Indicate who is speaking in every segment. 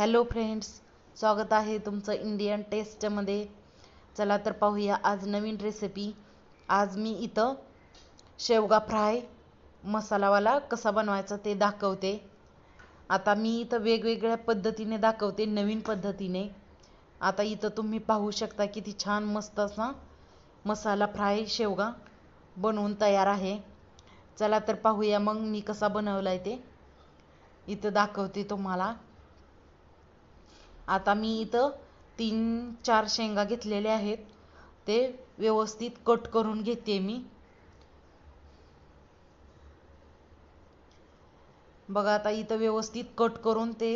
Speaker 1: Hello friends स्वागत आहे तुमचं इंडियन टेस्टमध्ये चला तर पाहूया आज नवीन रेसिपी आज मी इथं शेवगा फ्राय मसालावाला कसा बनवायचा ते दाखवते. आता मी इथं वेगवेगळ्या पद्धतीने दाखवते नवीन पद्धतीने. आता इथं तुम्ही पाहू शकता किती छान मस्त असा मसाला फ्राय शेवगा बनवून तयार आहे. चला तर पाहूया मग मी कसा बनवला आहे ते. इथं दाखवते तुम्हाला. आता मी इथं तीन चार शेंगा घेतलेल्या आहेत. ते व्यवस्थित कट करून घेते मी. बघा आता इथं व्यवस्थित कट करून ते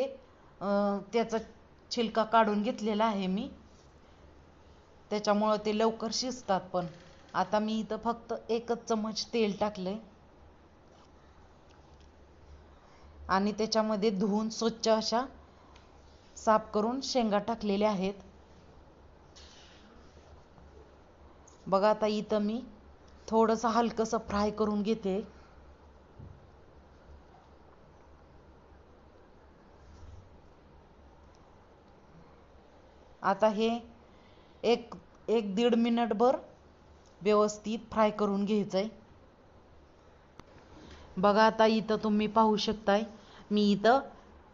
Speaker 1: त्याचा छिलका काढून घेतलेला आहे मी. त्याच्यामुळं ते लवकर शिजतात पण. आता मी इथं फक्त एकच चमच तेल टाकलंय. आणि त्याच्यामध्ये धुवून स्वच्छ अशा साफ करून शेंगा टाकलेल्या आहेत. बघा आता इथं मी थोडंसं हलकंसं फ्राय करून घेते. आता हे एक एक दीड मिनिटभर व्यवस्थित फ्राय करून घ्यायचं आहे बघा आता इथं तुम्ही पाहू शकताय मी इथं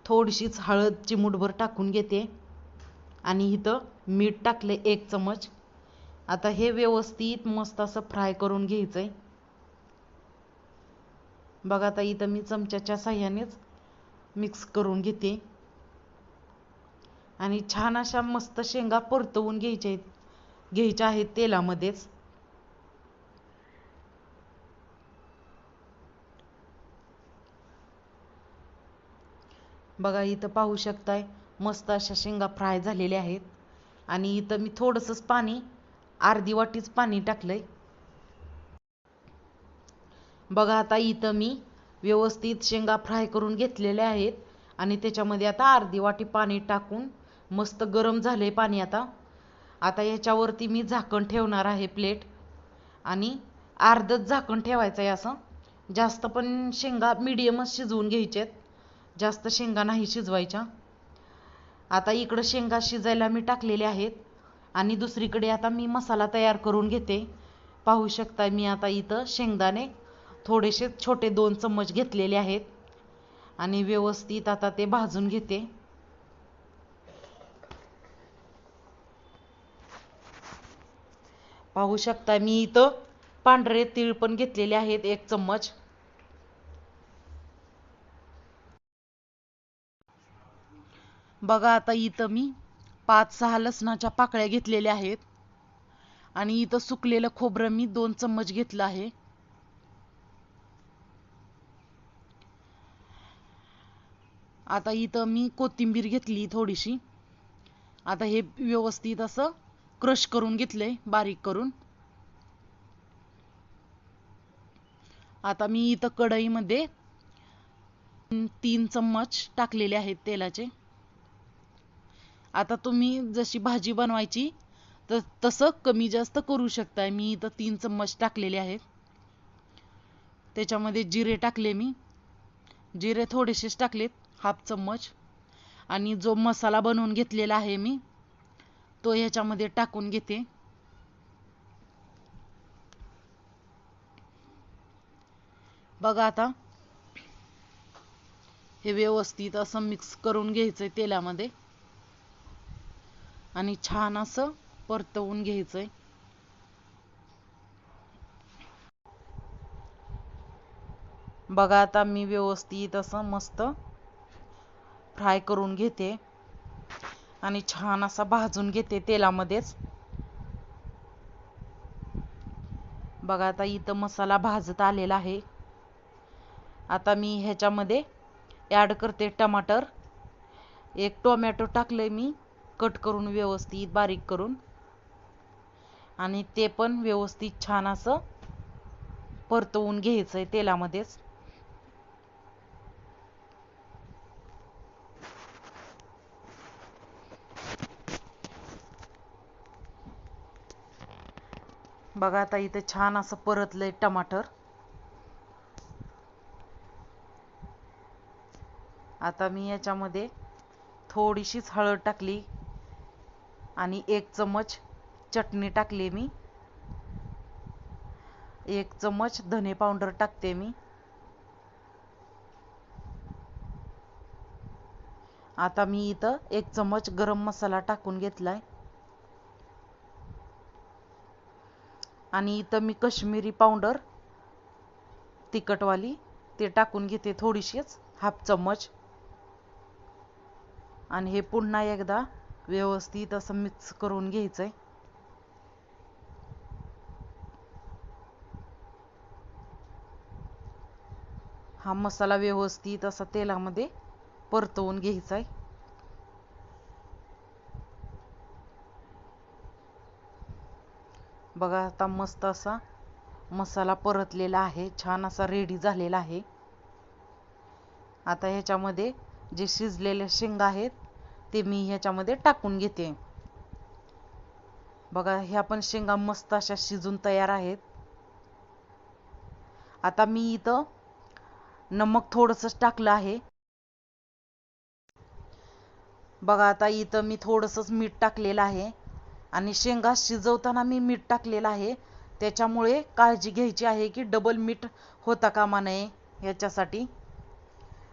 Speaker 1: थोडीशीच हळद चिमूटभर टाकून घेते. आणि इथं मीठ टाकले एक चमच. आता हे व्यवस्थित मस्त असं फ्राय करून घ्यायचं आहे बघा आता इथं मी चमच्याच्या साह्यानेच मिक्स करून घेते. आणि छान अशा मस्त शेंगा परतवून घ्यायच्या आहेत. घ्यायच्या आहेत तेलामध्येच. बघा इथं पाहू शकताय मस्त अशा शेंगा फ्राय झालेल्या आहेत. आणि इथं मी थोडंसंच पाणी अर्धी वाटीच पाणी टाकलंय. बघा आता इथं मी व्यवस्थित शेंगा फ्राय करून घेतलेल्या आहेत. आणि त्याच्यामध्ये आता अर्धी वाटी पाणी टाकून मस्त गरम झाले पाणी आता. आता याच्यावरती मी झाकण ठेवणार आहे प्लेट. आणि अर्धच झाकण ठेवायचं आहे असं. जास्त पण शेंगा मिडियमच शिजवून घ्यायचे जास्त शेंगा नाही शिजवायच्या. आता इकडं शेंगा शिजायला मी टाकलेले आहेत. आणि दुसरीकडे आता मी मसाला तयार करून घेते. पाहू शकता मी आता इथं शेंगदाणे थोडेसे छोटे दोन चम्मच घेतलेले आहेत. आणि व्यवस्थित आता ते भाजून घेते. पाहू शकता मी इथं पांढरे तीळ पण घेतलेले आहेत एक चम्मच. बघा आता इथं मी पाच सहा लसणाच्या पाकळ्या घेतलेल्या आहेत. आणि इथं सुकलेलं खोबरं मी दोन चम्मच घेतलं आहे. आता इथं मी कोथिंबीर घेतली थोडीशी. आता हे व्यवस्थित असं क्रश करून घेतलंय बारीक करून. आता मी इथं कढईमध्ये तीन चम्मच टाकलेले आहेत तेलाचे. आता तुम्ही जशी भाजी बनवायची तर तसं कमी जास्त करू शकताय. मी इथं तीन चम्मच टाकलेले आहेत. त्याच्यामध्ये जिरे टाकले मी. जिरे थोडेसेच टाकलेत हाफ चम्मच. आणि जो मसाला बनवून घेतलेला आहे मी तो ह्याच्यामध्ये टाकून घेते. बघा आता हे व्यवस्थित असं मिक्स करून घ्यायचंय तेलामध्ये. आणि छान असं परतवून घ्यायचंय. बघा आता मी व्यवस्थित असं मस्त फ्राय करून घेते. आणि छान असा भाजून घेते तेलामध्येच. बघा आता इथं मसाला भाजत आलेला आहे. आता मी ह्याच्यामध्ये ॲड करते टमाटर. एक टोमॅटो टाकले मी. कट करून व्यवस्थित बारीक करून. आणि ते पण व्यवस्थित छान असं परतवून घ्यायचं आहे तेलामध्येच. बघा आता इथे छान असं परतलंय टमाटर. आता मी याच्यामध्ये थोडीशीच हळद टाकली. आणि एक चमच चटणी टाकली मी. एक चमच धने पावडर टाकते मी. आता मी इथं एक चमच गरम मसाला टाकून घेतलाय. आणि इथं मी कश्मीरी पावडर तिखटवाली ते टाकून घेते थोडीशीच हाफ चमच. आणि हे पुन्हा एकदा व्यवस्थित असं मिक्स करून घ्यायचंय. हा मसाला व्यवस्थित असा तेलामध्ये परतवून घ्यायचा आहे बघा आता मस्त असा मसाला परतलेला आहे. छान असा रेडी झालेला आहे. आता ह्याच्यामध्ये जे शिजलेले शेंगा आहेत ते मी ह्याच्यामध्ये टाकून घेते. बघा ह्या पण शेंगा मस्त अशा शिजून तयार आहेत. आता मी इथं नमक थोडंसं टाकलं आहे. बघा आता इथं मी थोडंसंच मीठ टाकलेलं आहे. आणि शेंगा शिजवताना मी मीठ टाकलेलं आहे. त्याच्यामुळे काळजी घ्यायची आहे की डबल मीठ होता कामा नये ह्याच्यासाठी.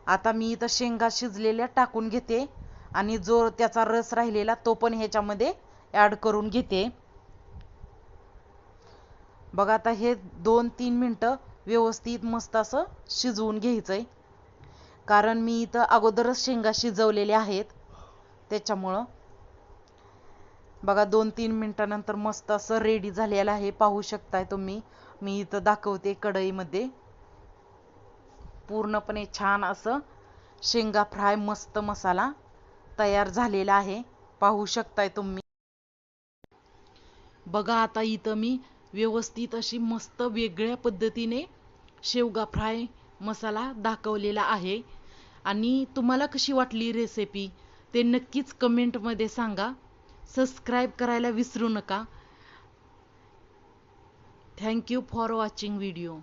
Speaker 1: आता मी इथं शेंगा शिजलेल्या टाकून घेते. आणि जो त्याचा रस राहिलेला तो पण ह्याच्यामध्ये ॲड करून घेते. बघा आता हे दोन तीन मिनटं व्यवस्थित मस्त असं शिजवून घ्यायचंय. कारण मी इथं अगोदरच शेंगा शिजवलेल्या आहेत. त्याच्यामुळं. बघा दोन तीन मिनटानंतर मस्त असं रेडी झालेलं आहे. पाहू शकताय तुम्ही. मी इथं दाखवते कढईमध्ये. पूर्णपणे छान असं शेंगा फ्राय मस्त मसाला. तयार झालेला आहे. पाहू शकताय तुम्ही. बघा आता इथं मी व्यवस्थित अशी मस्त वेगळ्या पद्धतीने शेवगा फ्राय मसाला दाखवलेला आहे. आणि तुम्हाला कशी वाटली रेसिपी ते नक्कीच कमेंटमध्ये सांगा. सबस्क्राईब करायला विसरू नका. Thank you for watching video